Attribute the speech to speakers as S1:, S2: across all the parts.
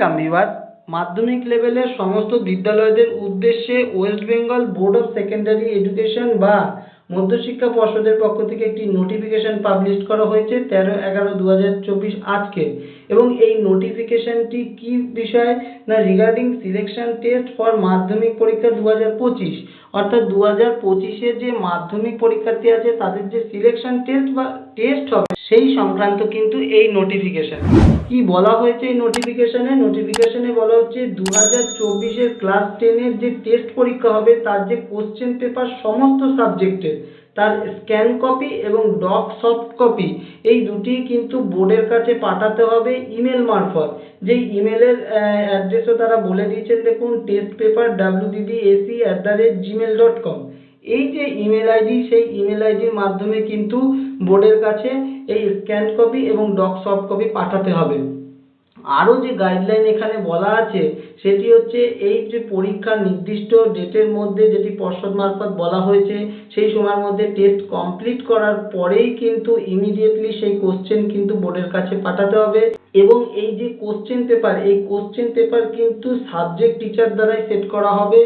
S1: Welcome মাধ্যমিক লেভেলের সমস্ত বিদ্যালয়দের উদ্দেশ্যে West Bengal board of secondary education বা মধ্যশিক্ষা পর্ষদের পক্ষ থেকে একটি নোটিফিকেশন পাবলিশ করা হয়েছে তেরো এগারো দু আজকে। এবং এই নোটিফিকেশনটি কি বিষয়? না রিগার্ডিং সিলেকশন টেস্ট ফর মাধ্যমিক পরীক্ষা দু অর্থাৎ দু হাজার যে মাধ্যমিক পরীক্ষার্থী আছে, তাদের যে সিলেকশন টেস্ট বা টেস্ট হবে সেই সংক্রান্ত কিন্তু এই নোটিফিকেশন কি বলা হয়েছে এই নোটিফিকেশনে নোটিফিকেশনে বলা হচ্ছে দু হাজার চব্বিশের ক্লাস টেনের যে টেস্ট পরীক্ষা হবে, তার যে কোশ্চেন পেপার সমস্ত সাবজেক্টের তার স্ক্যান কপি এবং ডক সফট কপি এই দুটি কিন্তু বোর্ডের কাছে পাঠাতে হবে ইমেল মারফত। যেই ইমেলের অ্যাড্রেসও তারা বলে দিয়েছেন, দেখুন test paper WDD SE at the rate Gmail dot com এই যে ইমেল আইডি সেই ইমেল আইডির মাধ্যমে কিন্তু বোর্ডের কাছে এই স্ক্যান কপি এবং ডক সফট কপি পাঠাতে হবে। আরও যে গাইডলাইন এখানে বলা আছে, সেটি হচ্ছে এই যে পরীক্ষার নির্দিষ্ট ডেটের মধ্যে যেটি পর্ষদ মারফত বলা হয়েছে, সেই সময়ের মধ্যে টেস্ট কমপ্লিট করার পরেই কিন্তু ইমিডিয়েটলি সেই কোশ্চেন কিন্তু বোর্ডের কাছে পাঠাতে হবে। এবং এই যে কোশ্চেন পেপার এই কোশ্চেন পেপার কিন্তু সাবজেক্ট টিচার দ্বারাই সেট করা হবে।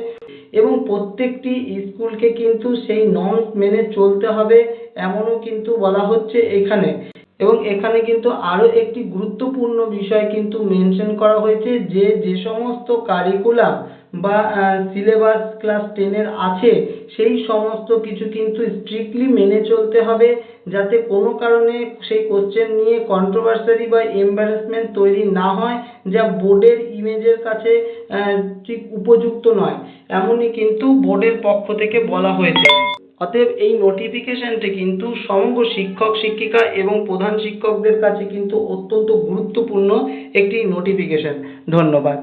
S1: এবং প্রত্যেকটি স্কুলকে কিন্তু সেই নর্মস মেনে চলতে হবে, এমনও কিন্তু বলা হচ্ছে এখানে। এবং এখানে কিন্তু আরও একটি গুরুত্বপূর্ণ বিষয় কিন্তু মেনশন করা হয়েছে যে যে সমস্ত কারিকুলাম বা সিলেবাস ক্লাস টেনের আছে সেই সমস্ত কিছু কিন্তু স্ট্রিক্টলি মেনে চলতে হবে যাতে কোনো কারণে সেই কোশ্চেন নিয়ে কন্ট্রোভার্সারি বা এম্বারাসমেন্ট তৈরি না হয় যা বোর্ডের ইমেজের কাছে ঠিক উপযুক্ত নয়। এমনই কিন্তু বোর্ডের পক্ষ থেকে বলা হয়েছে। অতএব এই নোটিফিকেশনটি কিন্তু সমগ্র শিক্ষক, শিক্ষিকা এবং প্রধান শিক্ষকদের কাছে কিন্তু অত্যন্ত গুরুত্বপূর্ণ একটি নোটিফিকেশন ধন্যবাদ।